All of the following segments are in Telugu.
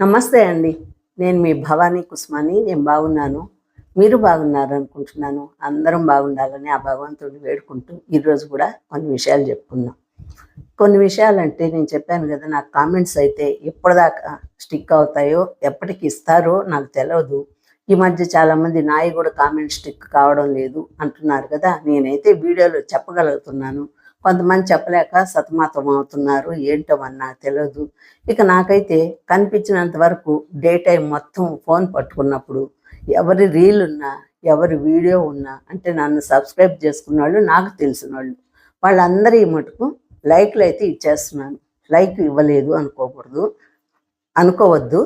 నమస్తే అండి. నేను మీ భవానీ కుస్మాని నేను బాగున్నాను. మీరు బాగున్నారు అనుకుంటున్నాను అందరం బాగుండాలని ఆ భగవంతుడిని వేడుకుంటూ ఈరోజు కూడా కొన్ని విషయాలు చెప్పుకుందాం. కొన్ని విషయాలు అంటే నేను చెప్పాను కదా నాకు కామెంట్స్ అయితే ఎప్పటిదాకా స్టిక్ అవుతాయో ఎప్పటికి ఇస్తారో నాకు తెలియదు ఈ మధ్య చాలా మంది నాయి కూడా కామెంట్ స్టిక్ కావడం లేదు అంటున్నారు కదా నేనైతే వీడియోలో చెప్పగలుగుతున్నాను. కొంతమంది చెప్పలేక సతమతం అవుతున్నారు ఏంటో అని నాకు తెలియదు ఇక నాకైతే కనిపించినంత వరకు డే టైం మొత్తం ఫోన్ పట్టుకున్నప్పుడు ఎవరి రీల్ ఉన్నా ఎవరి వీడియో ఉన్నా అంటే నన్ను సబ్స్క్రైబ్ చేసుకున్న వాళ్ళు నాకు తెలిసిన వాళ్ళు వాళ్ళందరి మటుకు లైక్లు అయితే ఇచ్చేస్తున్నాను. లైక్ ఇవ్వలేదు అనుకోకూడదు అనుకోవద్దు.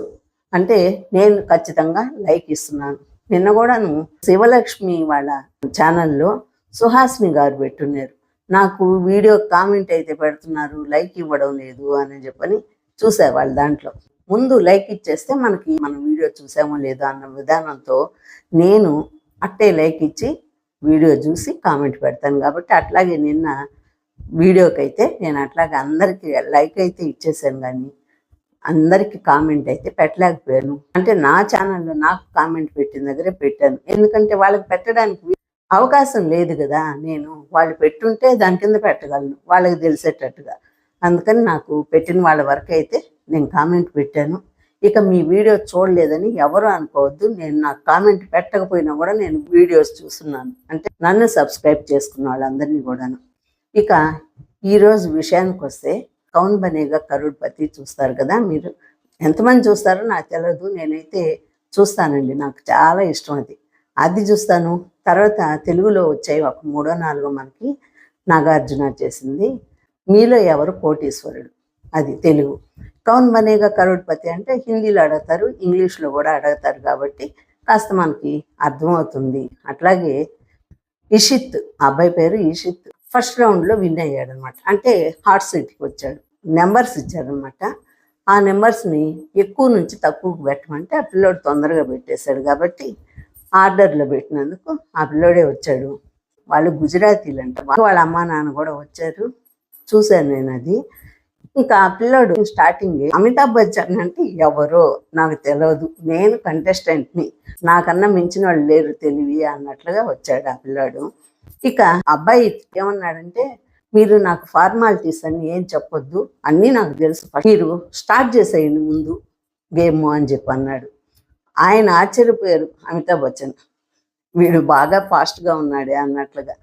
అంటే నేను ఖచ్చితంగా లైక్ ఇస్తున్నాను. నిన్న కూడాను శివలక్ష్మి వాళ్ళ ఛానల్లో సుహాసిని గారు పెట్టున్నారు. నాకు వీడియో కామెంట్ అయితే పెడుతున్నారు లైక్ ఇవ్వడం లేదు అని చెప్పని చూసేవాళ్ళు దాంట్లో. ముందు లైక్ ఇచ్చేస్తే మనకి మన వీడియో చూసామో లేదో అన్న విధానంతో నేను అట్టే లైక్ ఇచ్చి వీడియో చూసి కామెంట్ పెడతాను కాబట్టి అట్లాగే నిన్న వీడియోకి అయితే నేను అట్లాగే అందరికీ లైక్ అయితే ఇచ్చేసాను కానీ అందరికి కామెంట్ అయితే పెట్టలేకపోయాను. అంటే నా ఛానల్లో నాకు కామెంట్ పెట్టిన దగ్గరే పెట్టాను. ఎందుకంటే వాళ్ళకి పెట్టడానికి అవకాశం లేదు కదా నేను. వాళ్ళు పెట్టుంటే దాని కింద పెట్టగలను. వాళ్ళకి తెలిసేటట్టుగా. అందుకని నాకు పెట్టిన వాళ్ళ వరకు అయితే నేను కామెంట్ పెట్టాను. ఇక మీ వీడియో చూడలేదని ఎవరు అనుకోవద్దు. నేను నాకు కామెంట్ పెట్టకపోయినా కూడా నేను వీడియోస్ చూస్తున్నాను. అంటే నన్ను సబ్స్క్రైబ్ చేసుకున్న వాళ్ళందరినీ కూడాను. ఇక ఈరోజు విషయానికి వస్తే కౌన్ బనేగా కరుడ్పతి చూస్తారు కదా మీరు. ఎంతమంది చూస్తారో నాకు తెలియదు నేనైతే చూస్తానండి. నాకు చాలా ఇష్టం అది. అది చూస్తాను. తర్వాత తెలుగులో వచ్చాయి ఒక మూడో నాలుగో మనకి నాగార్జున చేసింది. మీలో ఎవరు కోటీశ్వరుడు? అది తెలుగు. కౌన్ బనేగా కరోడ్పతి అంటే హిందీలో అడుగుతారు ఇంగ్లీష్లో కూడా అడుగుతారు కాబట్టి కాస్త మనకి అర్థమవుతుంది. అట్లాగే ఇషిత్ అబ్బాయి పేరు ఇషిత్ ఫస్ట్ రౌండ్లో విన్ అయ్యాడు అనమాట అంటే హాట్ సీట్కి వచ్చాడు. నెంబర్స్ ఇచ్చారనమాట. ఆ నెంబర్స్ని ఎక్కువ నుంచి తక్కువకు పెట్టమంటే ఆ పిల్లోడు తొందరగా పెట్టేశాడు కాబట్టి ఆర్డర్లో పెట్టినందుకు ఆ పిల్లోడే వచ్చాడు. వాళ్ళు గుజరాతీలు అంట వాళ్ళ అమ్మా నాన్న కూడా వచ్చారు. చూశాను నేను అది. ఇంకా ఆ పిల్లోడు స్టార్టింగ్ అమితాబ్ బచ్చన్ అంటే ఎవరో నాకు తెలియదు నేను కంటెస్టెంట్ని. నాకన్నా మించిన వాళ్ళు లేరు తెలివి అన్నట్లుగా వచ్చాడు ఆ పిల్లోడు. ఇక అబ్బాయి ఏమన్నాడంటే మీరు నాకు ఫార్మాలిటీస్ అన్ని ఏం చెప్పొద్దు. అన్నీ నాకు తెలుసు. మీరు స్టార్ట్ చేసేయండి ముందు గేమ్ అని చెప్పి అన్నాడు. ఆయన ఆశ్చర్యపోయారు అమితాబ్ బచ్చన్. వీడు బాగా ఫాస్ట్గా ఉన్నాడే అన్నట్లుగా.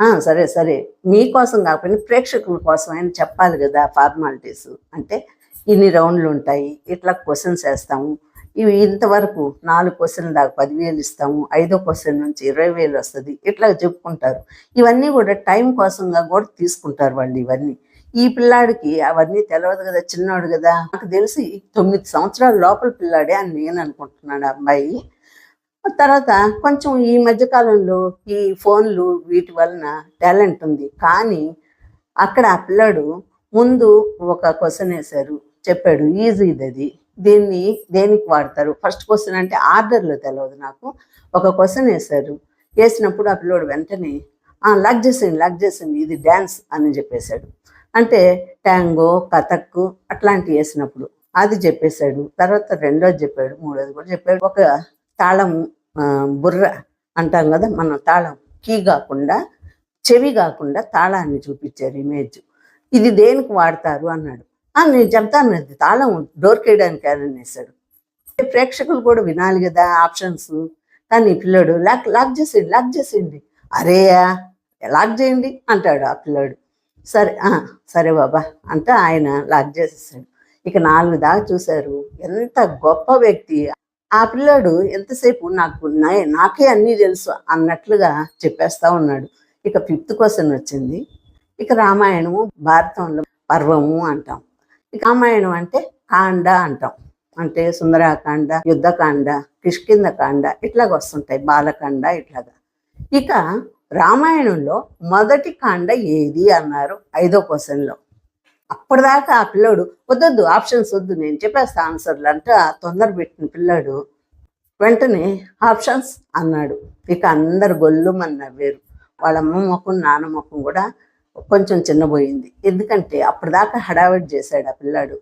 "ఆ, సరే సరే. మీకోసం కాకపోయినా ప్రేక్షకుల కోసం ఆయన చెప్పాలి కదా ఫార్మాలిటీస్ అంటే ఇన్ని రౌండ్లు ఉంటాయి ఇట్లా క్వశ్చన్స్ వేస్తాము. ఇవి ఇంతవరకు నాలుగు క్వశ్చన్లు దాకా పదివేలు ఇస్తాము ఐదో క్వశ్చన్ నుంచి ఇరవై వేలు వస్తుంది ఇట్లా చెప్పుకుంటారు. ఇవన్నీ కూడా టైం కోసంగా కూడా తీసుకుంటారు వాళ్ళు ఇవన్నీ. ఈ పిల్లాడికి అవన్నీ తెలియదు కదా చిన్నవాడు కదా. నాకు తెలిసి తొమ్మిది సంవత్సరాల లోపల పిల్లాడే అని నేను అనుకుంటున్నాడు అబ్బాయి తర్వాత కొంచెం ఈ మధ్యకాలంలో ఈ ఫోన్లు వీటి వలన టాలెంట్ ఉంది. కానీ అక్కడ ఆ పిల్లాడు ముందు ఒక క్వశ్చన్ వేశారు. చెప్పాడు ఈజీది అది. దీన్ని దేనికి వాడతారు? ఫస్ట్ క్వశ్చన్ అంటే ఆర్డర్లో తెలియదు నాకు. ఒక క్వశ్చన్ వేశారు. వేసినప్పుడు ఆ పిల్లోడు వెంటనే "ఆ, లాక్ చేసేయండి లాక్ చేసేయండి ఇది డ్యాన్స్ అని చెప్పేశాడు. అంటే ట్యాంగో కథక్ అట్లాంటివి వేసినప్పుడు అది చెప్పేశాడు. తర్వాత రెండోది చెప్పాడు మూడోది కూడా చెప్పాడు. ఒక తాళం బుర్ర అంటాం కదా మన తాళం. కీ కాకుండా చెవి కాకుండా తాళాన్ని చూపించారు ఇమేజ్. ఇది దేనికి వాడతారు అన్నాడు. నేను చెప్తాను అది తాళం డోర్ కేయడానికి అనేసాడు ప్రేక్షకులు కూడా వినాలి కదా ఆప్షన్స్. కానీ పిల్లోడు లాక్ లాక్ చేసేయండి లాక్ చేసేయండి. అరేయా లాక్ చేయండి? అంటాడు ఆ పిల్లోడు. సరే "ఆ, సరే బాబా అంటే ఆయన లాక్ చేసేసాడు. ఇక నాలుగు దాకా చూశారు. ఎంత గొప్ప వ్యక్తి. ఆ పిల్లోడు ఎంతసేపు నాకు నా- నాకే అన్నీ తెలుసు అన్నట్లుగా చెప్పేస్తా ఉన్నాడు. ఇక ఫిఫ్త్ క్వశ్చన్ వచ్చింది. ఇక రామాయణము భారతంలో పర్వము అంటాం. ఇక రామాయణం అంటే కాండ అంటాం. అంటే సుందరాకాండ యుద్ధకాండ కిష్కింద కాండ ఇట్లాగ వస్తుంటాయి. బాలకాండ ఇట్లాగా. ఇక రామాయణంలో మొదటి కాండ ఏది అన్నారు? ఐదో క్వశ్చన్లో. అప్పటిదాకా ఆ పిల్లోడు వద్దొద్దు ఆప్షన్స్ వద్దు నేను చెప్పేస్తా ఆన్సర్లు అంటే ఆ తొందర పెట్టిన పిల్లాడు వెంటనే ఆప్షన్స్ అన్నాడు. ఇక అందరు గొల్లుమని నవ్వారు. వాళ్ళ అమ్మ ముఖం నాన్న ముఖం కూడా కొంచెం చిన్నపోయింది ఎందుకంటే అప్పటిదాకా హడావిడి చేశాడు ఆ పిల్లాడు.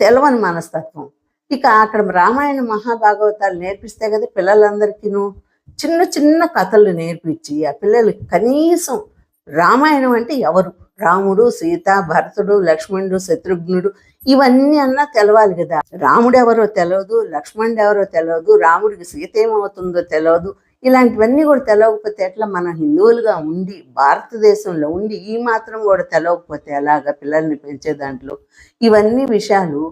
తెలవని మనస్తత్వం. ఇక అక్కడ రామాయణ మహాభాగవతాలు నేర్పిస్తే కదా పిల్లలందరికీను చిన్న చిన్న కథలు నేర్పించి ఆ పిల్లలు కనీసం రామాయణం అంటే ఎవరు? రాముడు సీత భరతుడు లక్ష్మణుడు శత్రుఘ్నుడు ఇవన్నీ అన్నా తెలవాలి కదా. రాముడు ఎవరో తెలియదు లక్ష్మణుడు ఎవరో తెలియదు రాముడికి సీత ఏమవుతుందో తెలియదు ఇలాంటివన్నీ కూడా తెలవకపోతే ఎట్లా? మన హిందువులుగా ఉండి భారతదేశంలో ఉండి ఈ మాత్రం కూడా తెలవకపోతే ఎలాగా పిల్లల్ని పెంచే దాంట్లో? ఇవన్నీ విషయాలు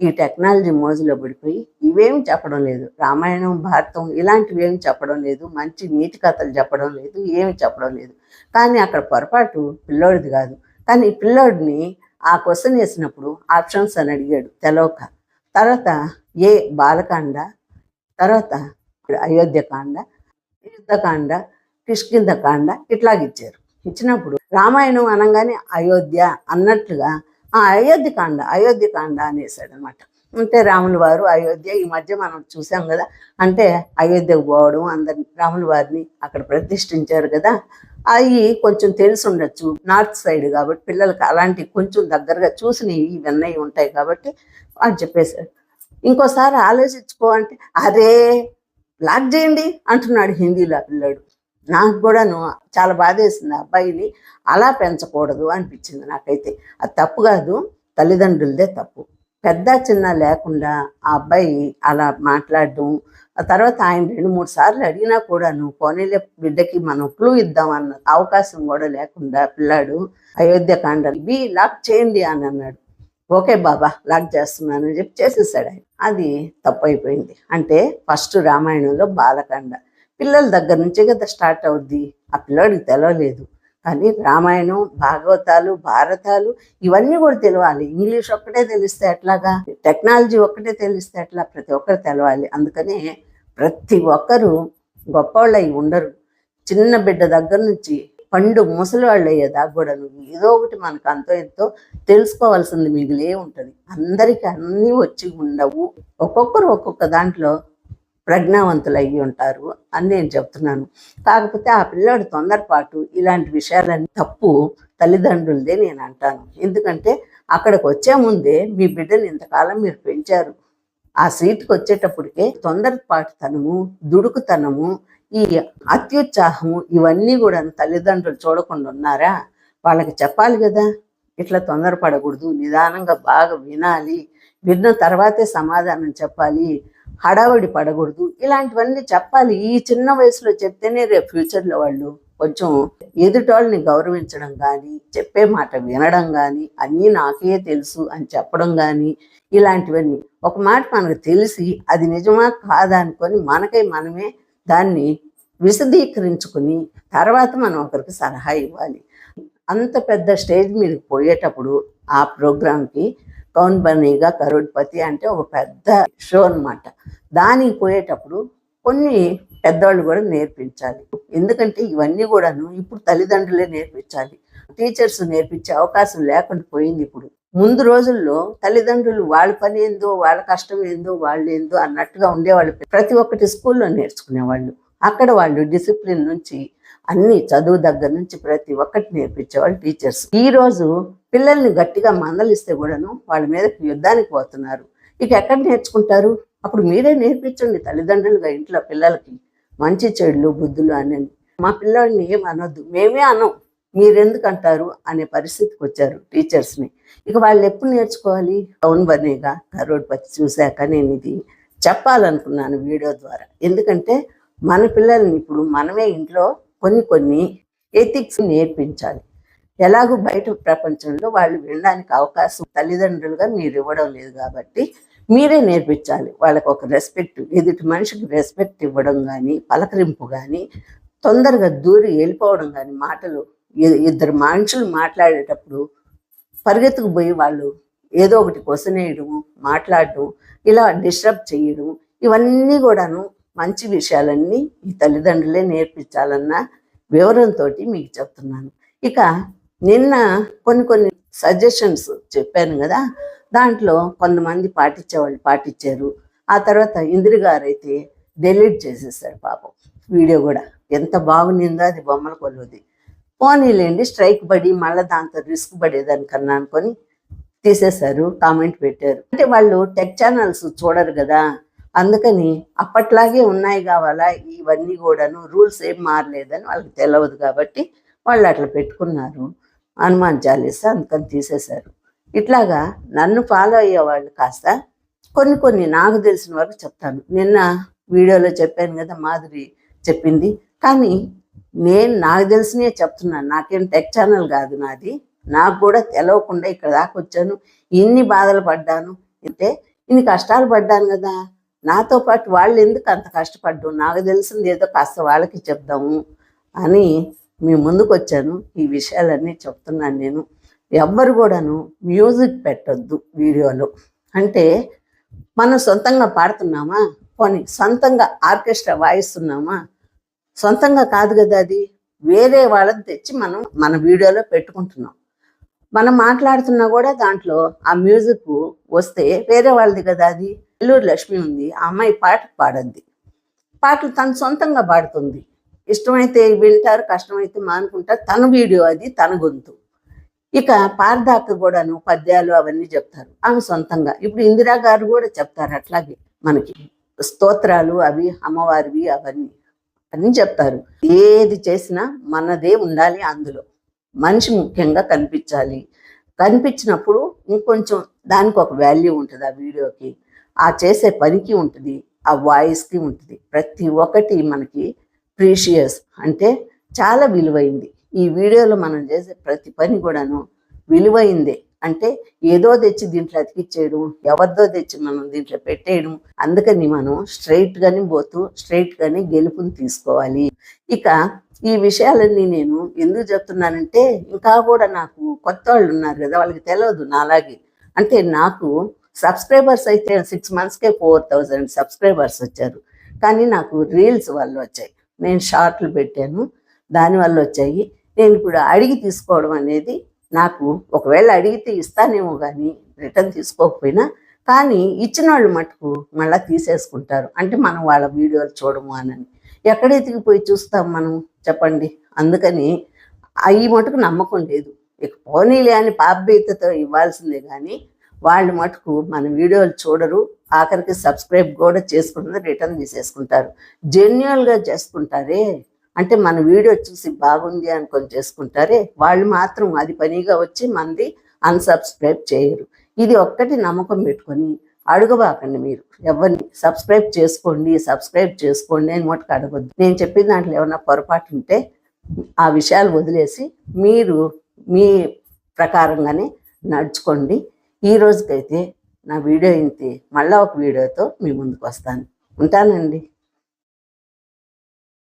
ఈ టెక్నాలజీ మోజులో పడిపోయి ఇవేమి చెప్పడం లేదు. రామాయణం భారతం ఇలాంటివి ఏమి చెప్పడం లేదు. మంచి నీతి కథలు చెప్పడం లేదు. ఏమి చెప్పడం లేదు. కానీ అక్కడ పొరపాటు పిల్లోడిది కాదు. కానీ పిల్లోడిని ఆ క్వశ్చన్ వేసినప్పుడు ఆప్షన్స్ అని అడిగాడు తెలవక తర్వాత ఏ బాలకాండ తర్వాత అయోధ్యకాండ యుద్ధకాండ కిష్కింధకాండ ఇట్లాగిచ్చారు ఇచ్చినప్పుడు రామాయణం అనగానే అయోధ్య అన్నట్లుగా ఆ అయోధ్యకాండ అయోధ్యకాండ అనేసాడు అనమాట అంటే రాముల వారు అయోధ్య ఈ మధ్య మనం చూసాం కదా అంటే అయోధ్యకు పోవడం అందరిని రాముల వారిని అక్కడ ప్రతిష్ఠించారు కదా అవి కొంచెం తెలిసి ఉండొచ్చు నార్త్ సైడ్ కాబట్టి పిల్లలకి అలాంటి కొంచెం దగ్గరగా చూసినవి ఇవన్నీ ఉంటాయి కాబట్టి అని చెప్పేశాడు. ఇంకోసారి ఆలోచించుకో అంటే అరే బ్లాక్ చేయండి అంటున్నాడు హిందీలో పిల్లాడు. నాకు కూడాను చాలా బాధేసింది ఆ అబ్బాయిని. అలా పెంచకూడదు అనిపించింది నాకైతే. అది తప్పు కాదు తల్లిదండ్రులదే తప్పు. పెద్ద చిన్న లేకుండా ఆ అబ్బాయి అలా మాట్లాడడం ఆ తర్వాత ఆయన రెండు మూడు సార్లు అడిగినా కూడాను పోనీలే బిడ్డకి మనం క్లూ ఇద్దామన్న అవకాశం కూడా లేకుండా పిల్లాడు అయోధ్యకాండ ఇవి లాక్ చేయండి అని అన్నాడు. ఓకే బాబా లాక్ చేస్తున్నాను అని చెప్పి చేసేసాడు ఆయన. అది తప్పు అయిపోయింది. అంటే ఫస్ట్ రామాయణంలో బాలకాండ. పిల్లల దగ్గర నుంచే కదా స్టార్ట్ అవుద్ది. ఆ పిల్లడికి తెలవలేదు. కానీ రామాయణం భాగవతాలు భారతాలు ఇవన్నీ కూడా తెలవాలి. ఇంగ్లీష్ ఒక్కటే తెలిస్తే ఎట్లాగా? టెక్నాలజీ ఒక్కటే తెలిస్తే ఎట్లా ప్రతి ఒక్కరు తెలవాలి? అందుకనే ప్రతి ఒక్కరూ గొప్పవాళ్ళు అయి ఉండరు. చిన్న బిడ్డ దగ్గర నుంచి పండు ముసలి వాళ్ళు అయ్యేదాకా కూడా నువ్వు ఏదో ఒకటి మనకు అంతో ఎంతో తెలుసుకోవాల్సింది మిగిలే ఉంటుంది. అందరికీ అన్నీ వచ్చి ఉండవు. ఒక్కొక్కరు ఒక్కొక్క దాంట్లో ప్రజ్ఞావంతులు అయ్యి ఉంటారు అని నేను చెప్తున్నాను. కాకపోతే ఆ పిల్లాడు తొందరపాటు ఇలాంటి విషయాలన్నీ తప్పు తల్లిదండ్రులదే నేను అంటాను. ఎందుకంటే అక్కడికి వచ్చే ముందే మీ బిడ్డను ఇంతకాలం మీరు పెంచారు. ఆ సీట్కి వచ్చేటప్పటికే తొందరపాటుతనము దుడుకుతనము ఈ అత్యుత్సాహము ఇవన్నీ కూడా తల్లిదండ్రులు చూడకుండా ఉన్నారా? వాళ్ళకి చెప్పాలి కదా. ఇట్లా తొందరపడకూడదు నిదానంగా బాగా వినాలి. విన్న తర్వాతే సమాధానం చెప్పాలి. హడావడి పడకూడదు. ఇలాంటివన్నీ చెప్పాలి. ఈ చిన్న వయసులో చెప్తేనే రేపు ఫ్యూచర్లో వాళ్ళు కొంచెం ఎదుటోళ్ళని గౌరవించడం కానీ చెప్పే మాట వినడం కానీ అన్నీ నాకే తెలుసు అని చెప్పడం కానీ ఇలాంటివన్నీ. ఒక మాట మనకు తెలిసి అది నిజమా కాదా అనుకొని మనకై మనమే దాన్ని విశదీకరించుకుని తర్వాత మనం ఒకరికి సలహా ఇవ్వాలి. అంత పెద్ద స్టేజ్ మీదకి పోయేటప్పుడు ఆ ప్రోగ్రాంకి కౌన్ బనీగా కరోడ్పతి అంటే ఒక పెద్ద షో అన్నమాట. దానికి పోయేటప్పుడు కొన్ని పెద్దవాళ్ళు కూడా నేర్పించాలి. ఎందుకంటే ఇవన్నీ కూడాను ఇప్పుడు తల్లిదండ్రులే నేర్పించాలి. టీచర్స్ నేర్పించే అవకాశం లేకుండా పోయింది ఇప్పుడు. ముందు రోజుల్లో తల్లిదండ్రులు వాళ్ళ పని ఏందో వాళ్ళ కష్టం ఏందో వాళ్ళు ఏందో అన్నట్టుగా ఉండేవాళ్ళు. ప్రతి ఒక్కటి స్కూల్లో నేర్చుకునేవాళ్ళు. అక్కడ వాళ్ళు డిసిప్లిన్ నుంచి అన్ని చదువు దగ్గర నుంచి ప్రతి ఒక్కటి నేర్పించేవాళ్ళు టీచర్స్. ఈ రోజు పిల్లల్ని గట్టిగా మందలిస్తే కూడాను వాళ్ళ మీద యుద్ధానికి పోతున్నారు. ఇక ఎక్కడ నేర్చుకుంటారు? అప్పుడు మీరే నేర్పించండి తల్లిదండ్రులుగా ఇంట్లో పిల్లలకి. మంచి చెడులు బుద్ధులు అని. మా పిల్లల్ని ఏం అనొద్దు. మేమే అనం. మీరెందుకు అంటారు అనే పరిస్థితికి వచ్చారు టీచర్స్ని. ఇక వాళ్ళు ఎప్పుడు నేర్చుకోవాలి? అవును బనేగా కరోడ్పతి చూశాక నేను ఇది చెప్పాలనుకున్నాను వీడియో ద్వారా. ఎందుకంటే మన పిల్లల్ని ఇప్పుడు మనమే ఇంట్లో కొన్ని కొన్ని ఎథిక్స్ నేర్పించాలి. ఎలాగో బయట ప్రపంచంలో వాళ్ళు వినడానికి అవకాశం తల్లిదండ్రులుగా మీరు ఇవ్వడం లేదు కాబట్టి మీరే నేర్పించాలి. వాళ్ళకు ఒక రెస్పెక్ట్ ఎదుటి మనిషికి రెస్పెక్ట్ ఇవ్వడం కానీ పలకరింపు కానీ తొందరగా దూరి వెళ్ళిపోవడం కానీ మాటలు ఇద్దరు మనుషులు మాట్లాడేటప్పుడు పరిగెత్తుకు పోయి వాళ్ళు ఏదో ఒకటి కొసనేయడం మాట్లాడడం ఇలా డిస్టర్బ్ చేయడం ఇవన్నీ కూడాను మంచి విషయాలన్నీ ఈ తల్లిదండ్రులే నేర్పించాలన్న వివరంతో మీకు చెప్తున్నాను. ఇక నిన్న కొన్ని కొన్ని సజెషన్స్ చెప్పాను కదా దాంట్లో కొంతమంది పాటించే వాళ్ళు పాటించారు. ఆ తర్వాత ఇందిరి గారు అయితే డెలీట్ చేసేసారు పాపం. వీడియో కూడా ఎంత బాగుండిందో అది బొమ్మల కొలువుది. పోనీలేండి స్ట్రైక్ పడి మళ్ళీ దాంతో రిస్క్ పడేదానికన్నా అనుకొని తీసేశారు కామెంట్ పెట్టారు. అంటే వాళ్ళు టెక్ ఛానల్స్ చూడరు కదా అందుకని అప్పట్లాగే ఉన్నాయి కావాలా ఇవన్నీ కూడాను రూల్స్ ఏం మారలేదని వాళ్ళకి తెలియదు కాబట్టి వాళ్ళు అట్లా పెట్టుకున్నారు. హనుమాన్ చాలీసా అందుకని తీసేశారు. ఇట్లాగా నన్ను ఫాలో అయ్యే వాళ్ళు కాస్త కొన్ని కొన్ని నాకు తెలిసిన వరకు చెప్తాను. నిన్న వీడియోలో చెప్పాను కదా మాధురి చెప్పింది. కానీ నేను నాకు తెలిసినే చెప్తున్నాను. నాకేం టెక్ ఛానల్ కాదు నాది. నాకు కూడా తెలవకుండా ఇక్కడ దాకా వచ్చాను. ఇన్ని బాధలు పడ్డాను. అంటే ఇన్ని కష్టాలు పడ్డాను కదా. నాతో పాటు వాళ్ళు ఎందుకు అంత కష్టపడ్డాం నాకు తెలిసింది ఏదో కాస్త వాళ్ళకి చెప్దాము అని మీ ముందుకు వచ్చాను. ఈ విషయాలన్నీ చెప్తున్నాను నేను. ఎవ్వరు కూడాను మ్యూజిక్ పెట్టొద్దు వీడియోలో. అంటే మనం సొంతంగా పాడుతున్నామా? పోనీ సొంతంగా ఆర్కెస్ట్రా వాయిస్తున్నామా? సొంతంగా కాదు కదా అది. వేరే వాళ్ళని తెచ్చి మనం మన వీడియోలో పెట్టుకుంటున్నాం. మనం మాట్లాడుతున్నా కూడా దాంట్లో ఆ మ్యూజిక్ వస్తే వేరే వాళ్ళది కదా అది. నెల్లూరు లక్ష్మి ఉంది. ఆ అమ్మాయి పాట పాడద్ది. పాటలు తను సొంతంగా పాడుతుంది. ఇష్టమైతే వింటారు కష్టమైతే మానుకుంటారు. తన వీడియో అది తన గొంతు. ఇక పారదాక కూడాను పద్యాలు అవన్నీ చెప్తారు. ఆమె సొంతంగా. ఇప్పుడు ఇందిరా గారు కూడా చెప్తారు అట్లాగే మనకి. స్తోత్రాలు అవి అమ్మవారివి అవన్నీ. అని చెప్తారు. ఏది చేసినా మనదే ఉండాలి అందులో. మనిషి ముఖ్యంగా కనిపించాలి. కనిపించినప్పుడు ఇంకొంచెం దానికి ఒక వాల్యూ ఉంటుంది ఆ వీడియోకి. ఆ చేసే పనికి ఉంటుంది. ఆ వాయిస్కి ఉంటుంది. ప్రతి ఒక్కటి మనకి ప్రీషియస్ అంటే చాలా విలువైంది. ఈ వీడియోలో మనం చేసే ప్రతి పని కూడాను విలువైందే. అంటే ఏదో తెచ్చి దీంట్లో అతికిచ్చేయడం ఎవరిదో తెచ్చి మనం దీంట్లో పెట్టేయడం అందుకని మనం స్ట్రైట్గానే పోతూ స్ట్రైట్గానే గెలుపుని తీసుకోవాలి. ఇక ఈ విషయాలన్నీ నేను ఎందుకు చెప్తున్నానంటే ఇంకా కూడా నాకు కొత్త వాళ్ళు ఉన్నారు కదా వాళ్ళకి తెలియదు నాలాగే. అంటే నాకు సబ్స్క్రైబర్స్ అయితే సిక్స్ మంత్స్కే ఫోర్ థౌజండ్ సబ్స్క్రైబర్స్ వచ్చారు. కానీ నాకు రీల్స్ వాళ్ళు వచ్చాయి. నేను షార్ట్లు పెట్టాను దానివల్ల వచ్చాయి. నేను ఇప్పుడు అడిగి తీసుకోవడం అనేది నాకు ఒకవేళ అడిగితే ఇస్తానేమో కానీ రిటర్న్ తీసుకోకపోయినా కానీ ఇచ్చిన వాళ్ళు మటుకు మళ్ళీ తీసేసుకుంటారు. అంటే మనం వాళ్ళ వీడియోలు చూడము అని ఎక్కడ ఎతికిపోయి చూస్తాం మనం? చెప్పండి. అందుకని ఈ మటుకు నమ్మకం లేదు. ఇక పోనీలే అని పాపబీతతో ఇవ్వాల్సిందే కానీ వాళ్ళు మటుకు మన వీడియోలు చూడరు ఆఖరికి సబ్స్క్రైబ్ కూడా చేసుకుంటుంది రిటర్న్ తీసేసుకుంటారు. జెన్యున్గా చేసుకుంటారే? అంటే మన వీడియో చూసి బాగుంది అనుకొని చేసుకుంటారే? వాళ్ళు మాత్రం అది పనిగా వచ్చి మంది అన్సబ్స్క్రైబ్ చేయరు. ఇది ఒక్కటి నమ్మకం పెట్టుకొని అడగబాకండి మీరు. ఎవరిని సబ్స్క్రైబ్ చేసుకోండి సబ్స్క్రైబ్ చేసుకోండి అని మటుకు అడగొద్దు. నేను చెప్పిన దాంట్లో ఏమన్నా పొరపాటు ఉంటే ఆ విషయాలు వదిలేసి మీరు మీ ప్రకారంగానే నడుచుకోండి. ఈ రోజుకైతే నా వీడియో ఇంతే మళ్ళీ ఒక వీడియోతో మీ ముందుకు వస్తాను. ఉంటానండి.